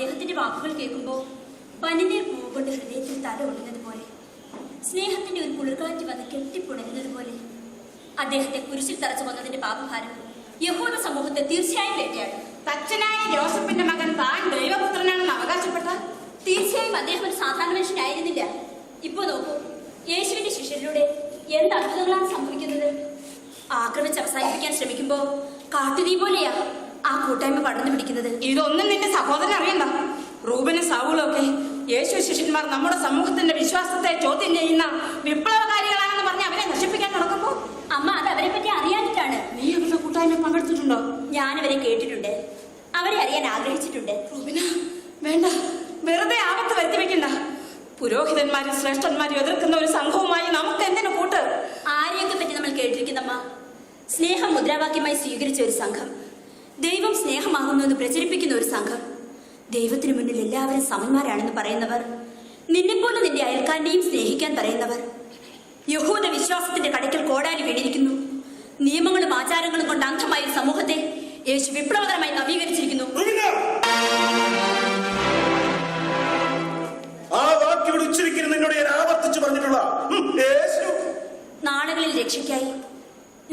അദ്ദേഹത്തിന്റെ വാക്കുകൾ കേൾക്കുമ്പോൾ പനിനീർ പൂവ് കൊണ്ട് ഹൃദയത്തിൽ തല ഉടഞ്ഞത് സ്നേഹത്തിന്റെ ഒരു കുളിർക്കാറ്റ് വന്ന് കെട്ടിപ്പുണരുന്നതുപോലെ അദ്ദേഹത്തെ കുരിശിൽ തറച്ചു വന്നതിന്റെ പാപഭാരം യഹൂദ സമൂഹത്തെ തീർച്ചയായും വേണ്ടിയാണ് തച്ചനായ ജോസഫിന്റെ മകൻ താൻ ദൈവപുത്രനാണെന്ന് അവകാശപ്പെട്ട തീർച്ചയായും അദ്ദേഹം ഒരു സാധാരണ മനുഷ്യനായിരുന്നില്ല. ഇപ്പോ നോക്കൂ യേശുവിന്റെ ശിഷ്യരിലൂടെ എന്ത് അത്ഭുതങ്ങളാണ് സംഭവിക്കുന്നത്? ആക്രമിച്ച് അവസാനിപ്പിക്കാൻ ശ്രമിക്കുമ്പോ കാട്ടുതീ പോലെയാണ് ആ കൂട്ടായ്മ പടർന്നു പിടിക്കുന്നത്? ഇതൊന്നും നിന്റെ സഹോദരൻ അറിയണ്ട. റൂബനും സാവുകളും ഒക്കെ യേശു ശിഷ്യന്മാർ നമ്മുടെ സമൂഹത്തിന്റെ വിശ്വാസത്തെ ചോദ്യം ചെയ്യുന്ന വിപ്ലവകാരികളാണെന്ന് പറഞ്ഞ് അവരെ നശിപ്പിക്കാൻ നടക്കുമ്പോ അമ്മ അത് അവരെ പറ്റി അറിയാനിട്ടാണ് നീ അവരുടെ കൂട്ടായ്മ പങ്കെടുത്തിട്ടുണ്ടോ? ഞാൻ അവരെ കേട്ടിട്ടുണ്ട്. അവരെ അറിയാൻ ആഗ്രഹിച്ചിട്ടുണ്ട്. റൂബിന വേണ്ട. വെറുതെ ആപത്ത് വരുത്തി വെക്കണ്ട. പുരോഹിതന്മാരും ശ്രേഷ്ഠന്മാരും എതിർക്കുന്ന ഒരു സംഘവുമായി നമുക്ക് എന്തിനു കൂട്ട്? ആരെയൊക്കെ പറ്റി നമ്മൾ കേട്ടിരിക്കുന്നമ്മ? സ്നേഹം മുദ്രാവാക്യമായി സ്വീകരിച്ച ഒരു സംഘം. ദൈവം സ്നേഹമാകുന്നു എന്ന് പ്രചരിപ്പിക്കുന്ന ഒരു സംഘം. ദൈവത്തിനു മുന്നിൽ എല്ലാവരും സമന്മാരാണെന്ന് പറയുന്നവർ നിന്നെപ്പോലെ നിന്റെ അയൽക്കാരനെയും സ്നേഹിക്കാൻ പറയുന്നവർ. യഹൂദ വിശ്വാസത്തിന്റെ കടയ്ക്കൽ കോടാലി വീണിരിക്കുന്നു. നിയമങ്ങളും ആചാരങ്ങളും കൊണ്ട് അന്ധമായ സമൂഹത്തെ യേശു വിപ്ലവകരമായി നവീകരിച്ചിരിക്കുന്നു. ആ വാക്കിവിടെ ഉച്ചരിക്കരുത് നിന്നോട് ഞാൻ ആവർത്തിച്ചു പറഞ്ഞിട്ടുള്ള നാളുകളിൽ രക്ഷയ്ക്കായി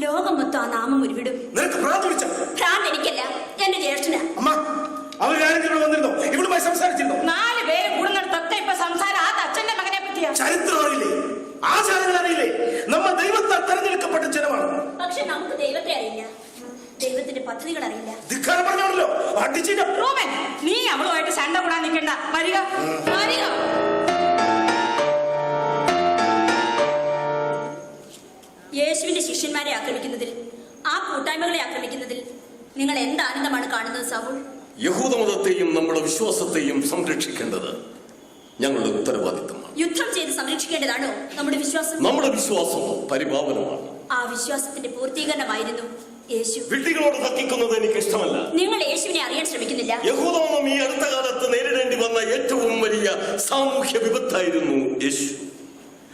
ലോകം മൊത്തം ആ നാമം ഉരുവിടും. നിനക്ക് ഭ്രാന്ത് വിളിച്ച ഭ്രാന്ത് എനിക്കല്ല എന്റെ ജ്യേഷ്ഠനാ. അമ്മ അവർ ആരെങ്കിലും ഇവിടെ വന്നിരുന്നോ. ഇവിടുമായി സംസാരിച്ചിരുന്നോ. നാല് പേര് കൂടുന്നിടത്തൊക്കെ ഇപ്പൊ സംസാരം ആ അച്ഛന്റെ മകനെ പറ്റിയാ. ചരിത്രം അറിയില്ലേ ആചാരങ്ങൾ അറിയില്ലേ നമ്മൾ ദൈവത്താൽ തെരഞ്ഞെടുക്കപ്പെട്ട ജനമാണ്. പക്ഷെ നമുക്ക് ദൈവത്തെ അറിയില്ല. ദൈവത്തിന്റെ പദ്ധതികൾ അറിയില്ല. ധിക്കാരം പറഞ്ഞാണല്ലോ. അടിച്ചിട്ട് റൂബൻ നീ അവളുമായിട്ട് ശണ്ട കൂടാൻ നിൽക്കണ്ട. വരിക. വരിക. യേശുവിന്റെ ആക്രമിക്കുന്നതിൽ ആ കൂട്ടായ്മകളെ ആക്രമിക്കുന്നതിൽ നിങ്ങൾ എന്ത് ആനന്ദമാണ് കാണുന്നത് സാബുൾ യഹൂദമതത്തെയും നമ്മുടെ വിശ്വാസത്തെയും സംരക്ഷിക്കേണ്ടത് ഞങ്ങളുടെ ഉത്തരവാദിത്തമാണ്. യുദ്ധം ചെയ്ത് സംരക്ഷിക്കേണ്ടതാണോ നമ്മുടെ വിശ്വാസം? നമ്മുടെ വിശ്വാസം പരിപാവനമാണ്. ആ വിശ്വാസത്തിന്റെ പൂർത്തീകരണമായിരുന്നു യേശു. വിട്ടികളോട് തർക്കിക്കുന്നത് എനിക്ക് ഇഷ്ടമല്ല. നിങ്ങൾ യേശുവിനെ അറിയാൻ ശ്രമിക്കുന്നില്ല. യഹൂദമതം ഈ അടുത്ത കാലത്ത് നേരിടേണ്ടി വന്ന ഏറ്റവും വലിയ സാമൂഹ്യ വിപത്തായിരുന്നു യേശു.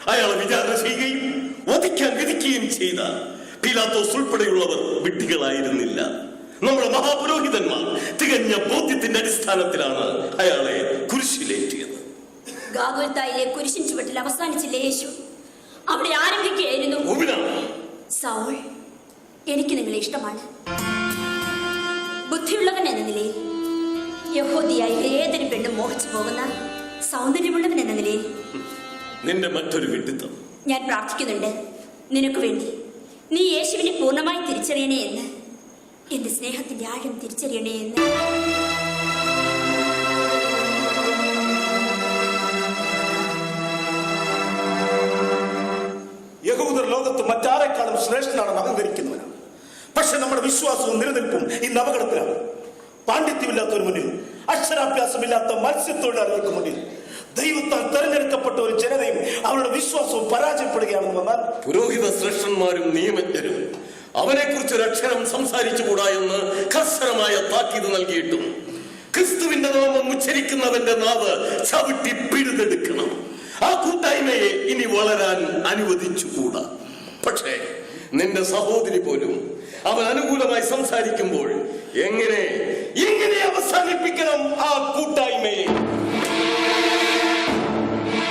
അയാളെ വിചാരണ ചെയ്യുകയും വധിക്കാൻ വിധിക്കുകയും ചെയ്ത പിലാത്തോസ് ഉൾപ്പെടെയുള്ളവർ വിട്ടികളായിരുന്നില്ല നമ്മുടെ മഹാപുരോഹിതന്മാർ തികഞ്ഞ ബോധ്യത്തിന്റെ അടിസ്ഥാനത്തിലാണ് അയാളെ കുരിശിലേറ്റിയത്. ഗാഗോൽത്തായിലെ കുരിശിൻ ചുവട്ടിൽ അവസാനിച്ചില്ലേ യേശു? അവിടെ ആരംഭിക്കുകയായിരുന്നു. സൗൾ എനിക്ക് നിങ്ങളെ ഇഷ്ടമാണ്. ബുദ്ധിയുള്ളവൻ എന്ന നിലയിൽ യഹോദിയായി ഏതൊരു പെണ്ണും മോഹിച്ചു പോകുന്ന സൗന്ദര്യമുള്ളവൻ എന്ന നിലയിൽ. നിന്റെ മറ്റൊരു വിഡിത്തം ഞാൻ പ്രാർത്ഥിക്കുന്നുണ്ട്. നിനക്ക് വേണ്ടി. നീ യേശുവിനെ പൂർണമായി തിരിച്ചറിയണേ എന്ന്. എന്റെ സ്നേഹത്തിന്റെ ആഴം തിരിച്ചറിയണേ എന്ന്. യഹൂദർ ലോകത്ത് മറ്റാരെക്കാളും ശ്രേഷ്ഠനാണെന്ന് അഹങ്കരിക്കുന്നവനാണ് പക്ഷെ നമ്മുടെ വിശ്വാസവും നിലനിൽപ്പും ഇന്ന് അപകടത്തിലാണ് പാണ്ഡിത്യമില്ലാത്തവർ മുന്നിൽ അക്ഷരാഭ്യാസമില്ലാത്ത മത്സ്യത്തൊഴിലാളികൾക്ക് മുന്നിൽ ദൈവത്താൽ തെരഞ്ഞെടുക്കപ്പെട്ട ഒരു ജനതയും അവരുടെ വിശ്വാസവും പരാജയപ്പെടുകയാണെന്ന് വന്നാൽ പുരോഹിത ശ്രേഷ്ഠന്മാരും നിയമജ്ഞരും അവനെ കുറിച്ച് ഒരു അക്ഷരം സംസാരിച്ചുകൂടാ എന്ന് കർശനമായ താക്കീത് നൽകിയിട്ടും ക്രിസ്തുവിന്റെ നാമം ഉച്ചരിക്കുന്നവന്റെ നാവ് ചവിട്ടി പിഴുതെടുക്കണം. ആ കൂട്ടായ്മയെ ഇനി വളരാൻ അനുവദിച്ചുകൂടാ. പക്ഷേ നിന്റെ സഹോദരി പോലും അവൻ അനുകൂലമായി സംസാരിക്കുമ്പോൾ എങ്ങനെ എങ്ങനെ അവസാനിപ്പിക്കണം ആ കൂട്ടായ്മയെ